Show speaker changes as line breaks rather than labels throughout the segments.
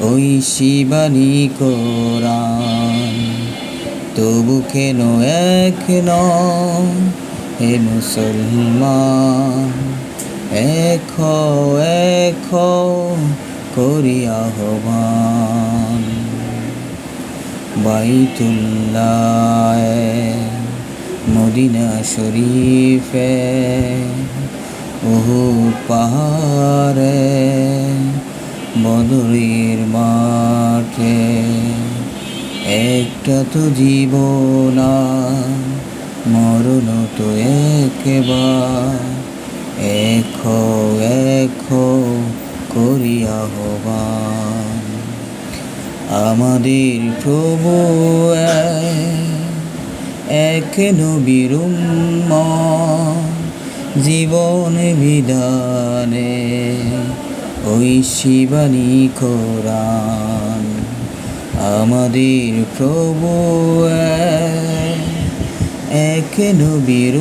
ওই শিবানী কোরআন। তবু কেন এক হে মুসলমান? এক এক করি আহ্বান। বাইতুল্লাহ মদিনা শরীফে উহুদ পাহাড়ে বদরের মাঠে। একটা তো জীবন মরণ তো একবার। এক হও, এক হও, করি আহ্বান আমাদের প্রভু এক, নবীর জীবন বিধানে ওই শিবানী কোরআন আমাদের প্রভু এক, নবীর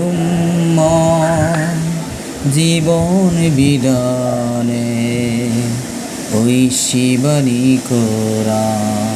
জীবন বিদানে ওই শিবানী কোরআন